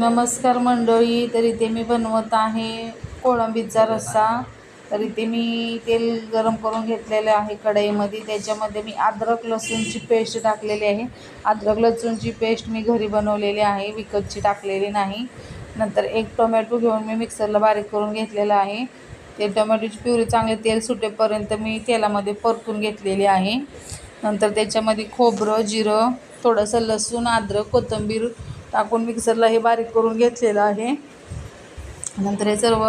नमस्कार मंडळी तर इथे मी बनवत आहे कोळंबीचा रस्सा. तर इथे मी तेल गरम करून घेतलेलं आहे कढईमध्ये. त्याच्यामध्ये मी अद्रक लसूणची पेस्ट टाकलेली आहे. अद्रक लसूणची पेस्ट मी घरी बनवलेली आहे. विकतची टाकलेली नाही. नंतर एक टोमॅटो घेऊन मी मिक्सरला बारीक करून घेतलेलं आहे. ते टोमॅटोची प्युरी चांगले तेल सुटेपर्यंत मी तेलामध्ये परतून घेतलेली आहे. नंतर त्याच्यामध्ये खोबरं जिरं थोडंसं लसूण अद्रक कोथिंबीर टाकून मिक्सरला हे बारीक करून घेतलेलं आहे. नंतर हे सर्व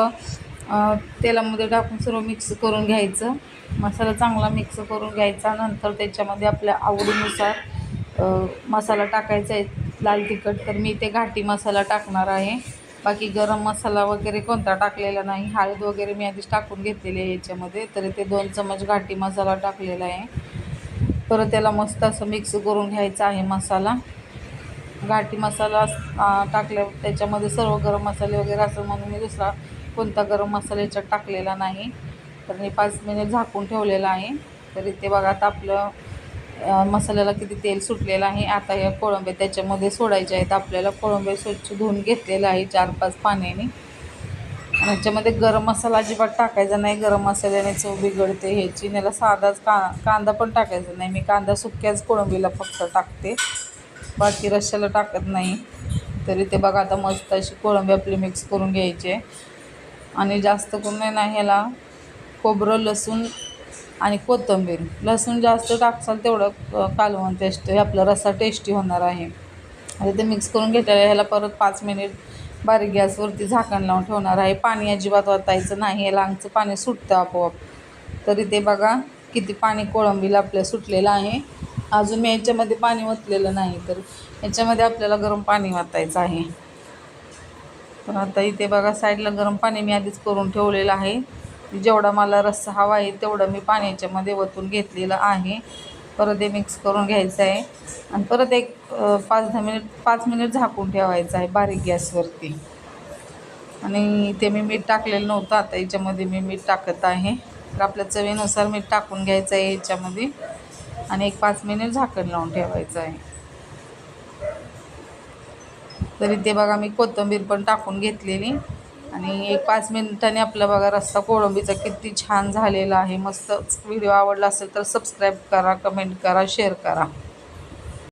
तेलामध्ये टाकून सर्व मिक्स करून घ्यायचं. मसाला चांगला मिक्स करून घ्यायचा. नंतर त्याच्यामध्ये आपल्या आवडीनुसार मसाला टाकायचा आहे. लाल तिखट तर मी ते घाटी मसाला टाकणार आहे. बाकी गरम मसाला वगैरे कोणता टाकलेला नाही. हळद वगैरे मी आधीच टाकून घेतलेली आहे याच्यामध्ये. तर ते दोन चमच घाटी मसाला टाकलेला आहे. परत त्याला मस्त असं मिक्स करून घ्यायचा आहे मसाला. घाटी मसाला टाकल्या त्याच्यामध्ये सर्व गरम मसाले वगैरे असं म्हणून मी दुसरा कोणता गरम मसाला याच्यात टाकलेला नाही. तर मी पाच मिनिट झाकून ठेवलेलं आहे. तर इथे बघा आता आपलं मसाल्याला किती तेल सुटलेलं आहे. आता या कोळंबे त्याच्यामध्ये सोडायचे आहेत. आपल्याला कोळंबे स्वच्छ धुवून घेतलेलं आहे चार पाच पाण्याने. आणि याच्यामध्ये गरम मसाला अजिबात टाकायचा नाही. गरम मसाल्याने चव बिघडते. ह्याची याला साधाच का कांदा पण टाकायचा नाही. मी कांदा सुक्याच कोळंबीला फक्त टाकते. बाकी रश्याला टाकत नाही. तरी ते बघा आता मस्त अशी कोळंबी आपली मिक्स करून घ्यायचे. आणि जास्त करून ना ह्याला खोबरं लसूण आणि कोथिंबीर. लसूण जास्त टाकसाल तेवढं कालवण टेस्ट आपला रस्सा टेस्टी होणार आहे. आणि ते मिक्स करून घेतलेलं ह्याला परत पाच मिनिट बारीक गॅसवरती झाकण लावून ठेवणार आहे. पाणी अजिबात वाचायचं नाही. याला आमचं पाणी सुटतं आपोआप. तरी ते बघा किती पाणी कोळंबीला आपल्या सुटलेलं आहे. अजून मी याच्यामध्ये पाणी ओतलेलं नाही तर याच्यामध्ये आपल्याला गरम पाणी वाचायचं आहे. तर आता इथे बघा साईडला गरम पाणी मी आधीच करून ठेवलेलं आहे. जेवढा मला रस्सा हवा आहे तेवढं मी पाणी याच्यामध्ये ओतून घेतलेलं आहे. परत हे मिक्स करून घ्यायचं आहे. आणि परत एक पाच दहा मिनिट पाच मिनिट झाकून ठेवायचं आहे बारीक गॅसवरती. आणि इथे मी मीठ टाकलेलं नव्हतं आता याच्यामध्ये मी मीठ टाकत आहे. तर आपल्या चवीनुसार मीठ टाकून घ्यायचं आहे याच्यामध्ये. आणि एक पाच मिनिट झाकण लावून ठेवायचं आहे. तरी ते बघा मी कोथिंबीर पण टाकून घेतलेली. आणि एक पाच मिनिटाने आपला बघा रस्ता कोळंबीचा किती छान झालेला आहे. मस्त व्हिडिओ आवडला असेल तर सबस्क्राईब करा कमेंट करा शेअर करा.